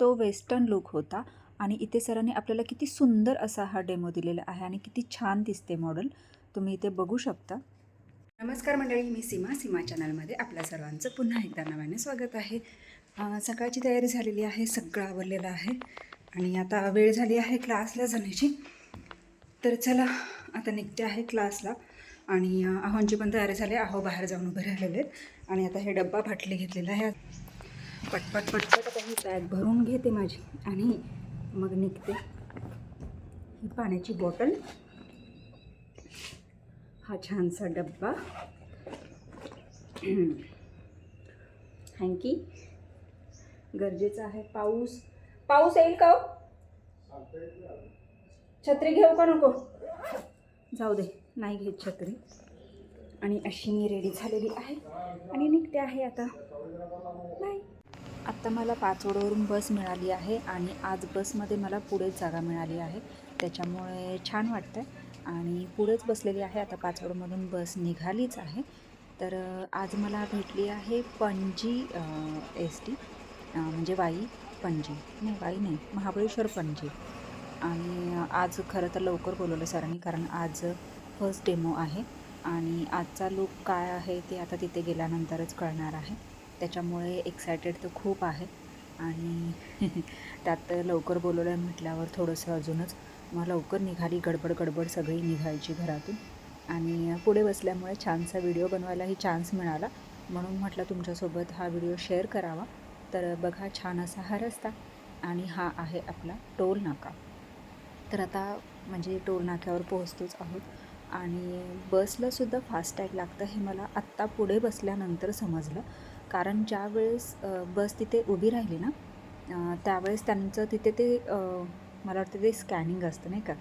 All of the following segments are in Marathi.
तो वेस्टर्न लुक होता आणि इथे सरांनी आपल्याला किती सुंदर असा हा डेमो दिलेला आहे आणि किती छान दिसते मॉडेल. तुम्ही इथे बघू शकता. नमस्कार मंडळी मी सीमा सीमा चॅनलमध्ये आपल्या सर्वांचं पुन्हा एकदा नव्याने स्वागत आहे. सकाळची तयारी झालेली आहे सगळं आवडलेलं आहे आणि आता वेळ झाली आहे क्लासला जाण्याची. तर चला आता निघते आहे क्लासला आणि आहोंची पण तयारी झाली आहे. आहो बाहेर जाऊन उभे राहिलेले आहेत आणि आता हे डब्बा फाटले घेतलेला आहे. पटपट पटपट आता ही बॅग भरून घेते माझी आणि मग निघते. ही पाण्याची बॉटल. हा छानसा डब्बा. हँकी गरजेचं आहे पाऊस. पाऊस येईल का हो? छत्री घेऊ का नको? जाऊ दे नाही घेत छत्री. आणि अशी मी रेडी झालेली आहे. आणि निघते आहे आता. नाही आत्ता मला पाचवडवरून बस मिळाली आहे आणि आज बसमध्ये मला पुढेच जागा मिळाली आहे. त्याच्यामुळे छान वाटतं आणि पुढेच बसलेली आहे. आता पाचवडमधून बस निघालीच आहे. तर आज मला भेटली आहे पणजी एस टी म्हणजे वाई पणजी. नाही वाई नाही. महाबळेश्वर पणजी. आणि आज खरं तर लवकर बोलवलं सरांनी कारण आज फर्स्ट डेमो आहे. आणि आजचा लुक काय आहे ते आता तिथे गेल्यानंतरच कळणार आहे. त्याच्यामुळे एक्सायटेड तर खूप आहे. आणि त्यात लवकर बोलवलं म्हटल्यावर थोडंसं अजूनच. मग लवकर निघाली गडबड गडबड सगळी निघायची घरातून. आणि पुढे बसल्यामुळे छानसा व्हिडिओ बनवायलाही चान्स मिळाला. म्हणून म्हटलं तुमच्यासोबत हा व्हिडिओ शेअर करावा. तर बघा छान असा हा रस्ता. आणि हा आहे आपला टोल नाका. तर आता म्हणजे टोल नाक्यावर पोहोचतोच आहोत. आणि बसलासुद्धा फास्टॅग लागतं हे मला आत्ता पुढे बसल्यानंतर समजलं. कारण ज्या वेळेस बस तिथे उभी राहिली ना त्यावेळेस त्यांचं तिथे ते मला वाटतं ते स्कॅनिंग असतं नाही का?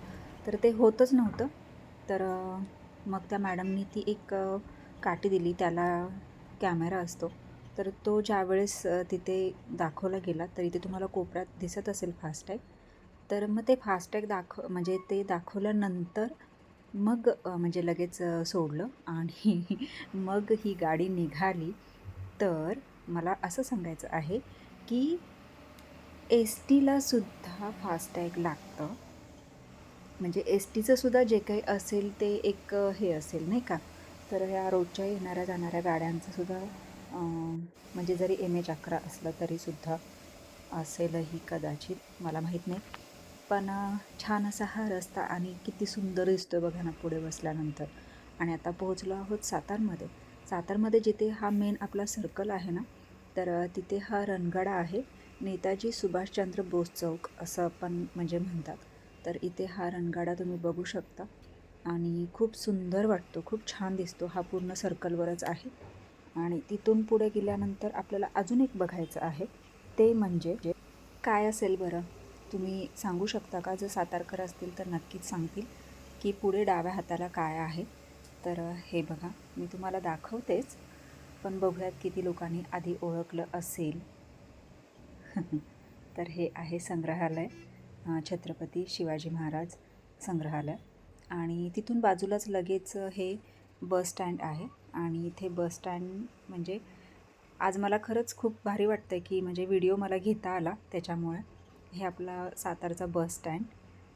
तर ते होतच नव्हतं. तर मग त्या मॅडमनी ती एक काठी दिली त्याला कॅमेरा असतो. तर तो ज्यावेळेस तिथे दाखवला गेला तर इथे तुम्हाला कोपऱ्यात दिसत असेल फास्टॅग तर मग ते फास्टॅग दाखव म्हणजे ते दाखवल्यानंतर मग म्हणजे लगेच सोडलं आणि मग ही गाडी निघाली. तर मला असं सांगायचं आहे की एस टीलासुद्धा फास्टॅग लागतं. म्हणजे एस टीचं सुद्धा जे काही असेल ते एक हे असेल नाही का? तर ह्या रोजच्या येणाऱ्या जाणाऱ्या गाड्यांचं सुद्धा म्हणजे जरी एम एच अकरा असलं तरीसुद्धा असेलही कदाचित मला माहीत नाही. पण छान असा हा रस्ता आणि किती सुंदर दिसतो बघा ना पुढे बसल्यानंतर. आणि आता पोहोचलो आहोत सातारमध्ये. सातारमध्ये जिथे हा मेन आपला सर्कल आहे ना तर तिथे हा रणगाडा आहे. नेताजी सुभाषचंद्र बोस चौक असं आपण म्हणजे म्हणतात. तर इथे हा रणगाडा तुम्ही बघू शकता. आणि खूप सुंदर वाटतो खूप छान दिसतो. हा पूर्ण सर्कलवरच आहे. आणि तिथून पुढे गेल्यानंतर आपल्याला अजून एक बघायचं आहे. ते म्हणजे जे काय असेल बरं? तुम्ही सांगू शकता का? जर सातारकर असतील तर नक्कीच सांगतील की पुढे डाव्या हाताला काय आहे? तर हे बघा मी तुम्हाला दाखवतेच पण बघूयात किती लोकांनी आधी ओळखलं असेल. तर हे आहे संग्रहालय छत्रपती शिवाजी महाराज संग्रहालय. आणि तिथून बाजूलाच लगेच हे बस स्टँड आहे. आणि इथे बस स्टँड म्हणजे आज मला खरंच खूप भारी वाटतं आहे की म्हणजे व्हिडिओ मला घेता आला त्याच्यामुळे. हे आपला सातारचा बस स्टँड.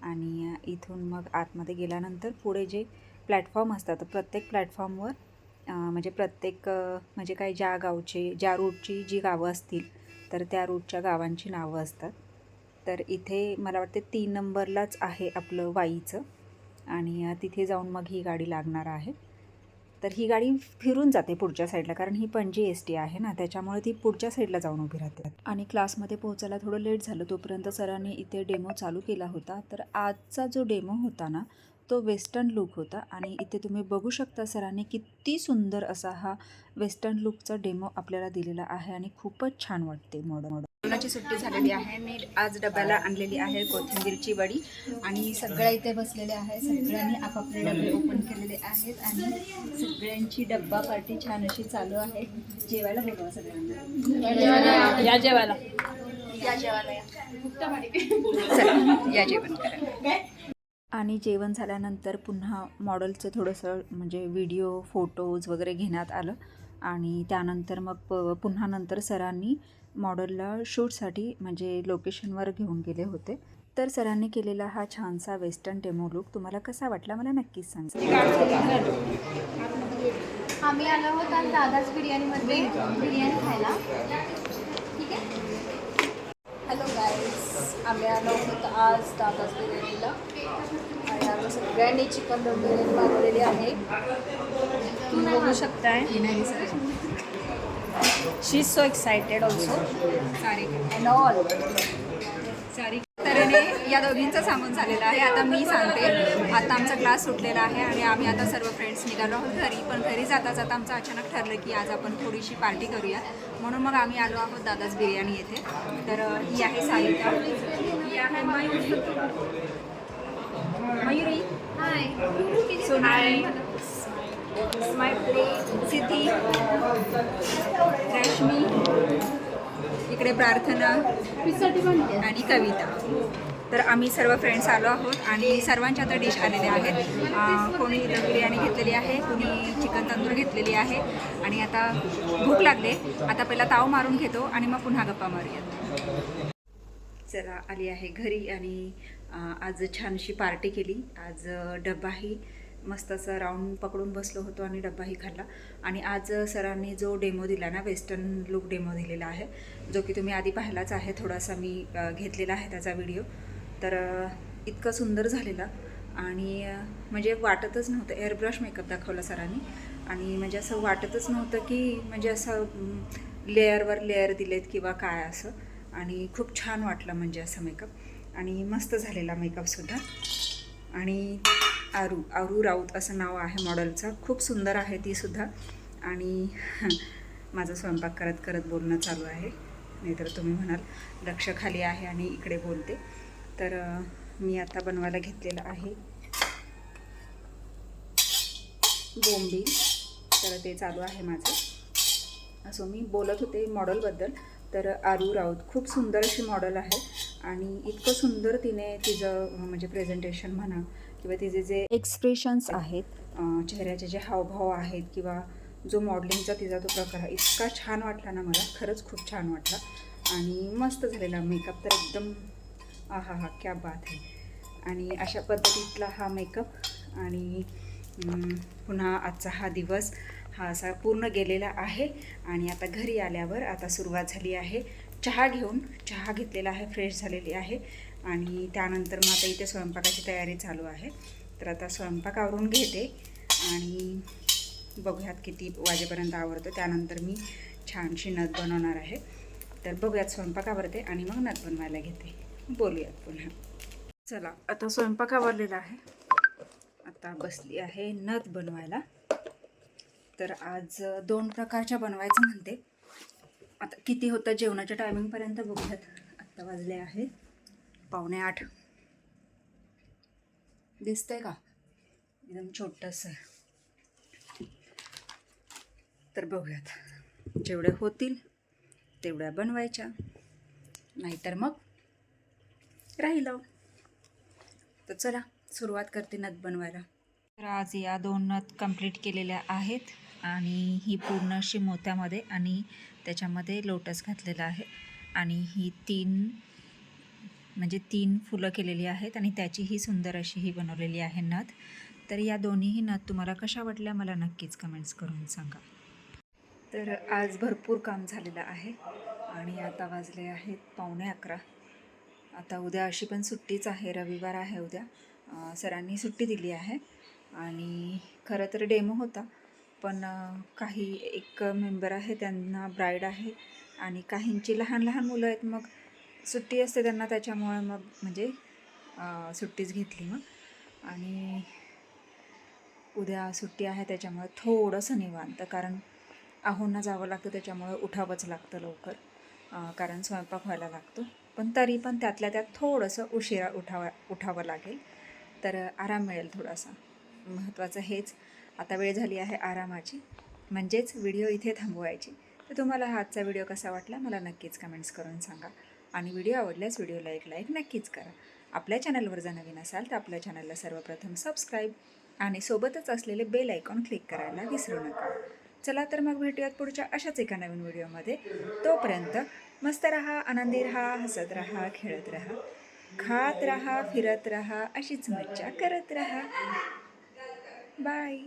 आणि इथून मग आतमध्ये गेल्यानंतर पुढे जे प्लॅटफॉर्म असतात. तर प्रत्येक प्लॅटफॉर्मवर म्हणजे प्रत्येक म्हणजे काही ज्या गावचे ज्या रूटची जी गावं असतील तर त्या रूटच्या गावांची नावं असतात. तर इथे मला वाटते तीन नंबरलाच आहे आपलं वाईचं आणि तिथे जाऊन मग ही गाडी लागणार आहे. तर ही गाडी फिरून जाते पुढच्या साईडला कारण ही पणजी एस टी आहे ना त्याच्यामुळे ती पुढच्या साईडला जाऊन उभी राहते. आणि क्लासमध्ये पोहोचायला थोडं लेट झालं तोपर्यंत सरांनी इथे डेमो चालू केला होता. तर आजचा जो डेमो होता ना तो वेस्टर्न लुक होता आणि इथे तुम्ही बघू शकता सरांनी किती सुंदर असा हा वेस्टर्न लुकचा डेमो आपल्याला दिलेला आहे आणि खूपच छान वाटते मॉडर्न मॉडर्न जेवणाची सुट्टी झालेली आहे. मी आज डब्याला आणलेली आहे कोथिंबीरची वडी आणि सगळ्या इथे बसलेले आहे. सगळ्यांनी आपापले डबे ओपन केलेले आहेत आणि सगळ्यांची डब्बा पार्टी छान अशी चालू आहे. जेवायला बोलवा सगळ्यांना? या जेवायला. या जेवायला या. जेवण करायला आणि जेवण झाल्यानंतर पुन्हा मॉडेलचं थोडंसं म्हणजे व्हिडिओ फोटोज वगैरे घेण्यात आलं. आणि त्यानंतर मग प पुन्हा नंतर सरांनी मॉडेलला शूटसाठी म्हणजे लोकेशनवर घेऊन गेले होते. तर सरांनी केलेला हा छानसा वेस्टर्न डेमो लुक तुम्हाला कसा वाटला? मला नक्कीच सांगा. आम्ही आलो होतो दादाच बिर्याणीमध्ये बिर्याणी खायला. आम्ही आलो होतो आज दादाच बिर्याणीला. आणि आम्ही सगळ्यांनी चिकन दम बिर्याणी मागवलेली आहे. तुम्ही बघू शकताय. She is so excited also सारी अँड ऑल सारी तऱ्हेने या दोघींचं सांगून झालेलं आहे. आता मी सांगते. आता आमचा क्लास सुटलेला आहे आणि आम्ही आता सर्व फ्रेंड्स निघालो आहोत घरी. पण घरी जाता जाता आमचं अचानक ठरलं की आज आपण थोडीशी पार्टी करूया म्हणून मग आम्ही आलो आहोत दादाच बिर्याणी येथे. तर ही आहे ही आहे मयुरी. मयुरी? हाय. सोनाली माय सिद्धी रश्मी इकडे प्रार्थना आणि कविता. तर आम्ही सर्व फ्रेंड्स आलो आहोत आणि सर्वांच्या आता डिश आलेल्या आहेत. कोणी दम बिर्याणी घेतलेली आहे कोणी चिकन तंदूर घेतलेली आहे. आणि आता भूक लागले आता पहिला ताव मारून घेतो आणि मग पुन्हा गप्पा मारूयात. चला आली आहे घरी आणि आज छानशी पार्टी केली. आज डब्बाही मस्त असा राऊंड पकडून बसलो होतो आणि डब्बाही खाल्ला. आणि आज सरांनी जो डेमो दिला ना वेस्टर्न लुक डेमो दिलेला आहे जो की तुम्ही आधी पाहिलाच आहे थोडासा मी घेतलेला आहे त्याचा व्हिडिओ. तर इतकं इतका सुंदर झालेला. आणि म्हणजे वाटतच नव्हतं एअरब्रश मेकअप दाखवला सरांनी. आणि म्हणजे असं वाटतच नव्हतं की म्हणजे असं लेअरवर लेअर दिलेत किंवा काय असं. आणि खूप छान वाटलं म्हणजे असं मेकअप आणि मस्त झालेला मेकअपसुद्धा आणि आरू आरू राऊत असं नाव आहे मॉडेलचं खूप सुंदर आहे ती सुद्धा. आणि माझा स्वयंपाक करत करत बोलणं चालू आहे. नाहीतर तुम्ही म्हणाल लक्ष खाली आहे आणि इकडे बोलते. तर मी आता बनवायला घेतलेलं आहे बोंबी तर ते चालू आहे माझं. असं मी बोलत होते मॉडलबद्दल तर आरू राऊत खूप सुंदर अशी मॉडेल आहे. आणि इतकं सुंदर तिने तिचं म्हणजे प्रेझेंटेशन म्हणा किंवा तिचे जे एक्सप्रेशन्स आहेत. चेहऱ्याचे जे हावभाव आहेत किंवा जो मॉडेलिंगचा तिचा तो प्रकार आहे इतका छान वाटला ना मला. खरंच खूप छान वाटला. आणि मस्त झालेला मेकअप तर एकदम आहा हा क्या बात आहे आणि अशा पद्धतीतला हा मेकअप आणि पुन्हा आजचा हा दिवस हा असा पूर्ण गेलेला आहे. आणि आता घरी आल्यावर आता सुरुवात झाली आहे. चहा घेऊन चहा घेतलेला आहे फ्रेश झालेली आहे. आणि त्यानंतर मग आता इथे स्वयंपाकाची तयारी चालू आहे. तर आता स्वयंपाक आवरून घेते आणि बघूयात किती वाजेपर्यंत आवडतं त्यानंतर मी छानशी नथ बनवणार आहे. तर बघूयात स्वयंपाक आवरते आणि मग नथ बनवायला घेते. बोलूयात पुन्हा. चला आता स्वयंपाक आवरलेला आहे. आता बसली आहे नथ बनवायला. तर आज दोन प्रकारच्या बनवायचं म्हणते. आता किती होतं जेवणाच्या टायमिंगपर्यंत बघूयात. आत्ता वाजले आहेत. पावणे आठ. दिसतंय का? एकदम छोटंसं. तर बघूयात. जेवढ्या होतील तेवढ्या बनवायच्या. नाहीतर मग राहिलं. तर चला सुरुवात करते नथ बनवायला. तर आज या दोन नथ कंप्लीट केलेल्या आहेत आणि ही पूर्ण अशी मोत्यामध्ये आणि त्याच्यामध्ये लोटस घातलेला आहे. आणि ही तीन म्हणजे तीन फुलं केलेली आहेत आणि त्याचीही सुंदर अशी ही बनवलेली आहे नथ. तर या दोन्हीही नथ तुम्हाला कशा वाटल्या मला नक्कीच कमेंट्स करून सांगा. तर आज भरपूर काम झालेलं आहे आणि आता वाजले आहेत पावणे अकरा. आता उद्या अशी पण सुट्टीच आहे रविवार आहे उद्या. सरांनी सुट्टी दिली आहे आणि खरं तर डेमो होता पण काही एक मेंबर आहे त्यांना ब्राईड आहे आणि काहींची लहान लहान मुलं आहेत मग सुट्टी असते त्यांना त्याच्यामुळे मग म्हणजे सुट्टीच घेतली मग. आणि उद्या सुट्टी आहे त्याच्यामुळे थोडंसं निवांत कारण आहोंना जावं लागतं त्याच्यामुळे उठावंच लागतं लवकर. कारण स्वयंपाक व्हायला लागतो. पण तरी पण त्यातल्या त्यात थोडंसं उशिरा उठावा उठावं लागेल. तर आराम मिळेल थोडासा. महत्त्वाचं हेच. आता वेळ झाली आहे आरामाची. म्हणजेच व्हिडिओ इथे थांबवायची. तर तुम्हाला हा आजचा व्हिडिओ कसा वाटला मला नक्कीच कमेंट्स करून सांगा. आणि व्हिडिओ आवडल्यास व्हिडिओला एक लाईक नक्कीच करा. आपल्या चॅनलवर जर नवीन असाल तर आपल्या चॅनलला सर्वप्रथम सबस्क्राईब आणि सोबतच असलेले बेल आयकॉन क्लिक करायला विसरू नका. चला तर मग भेटूयात पुढच्या अशाच एका नवीन व्हिडिओमध्ये. तोपर्यंत मस्त रहा आनंदी रहा हसत रहा खेळत रहा खात रहा फिरत रहा अशीच मज्जा करत रहा. बाय.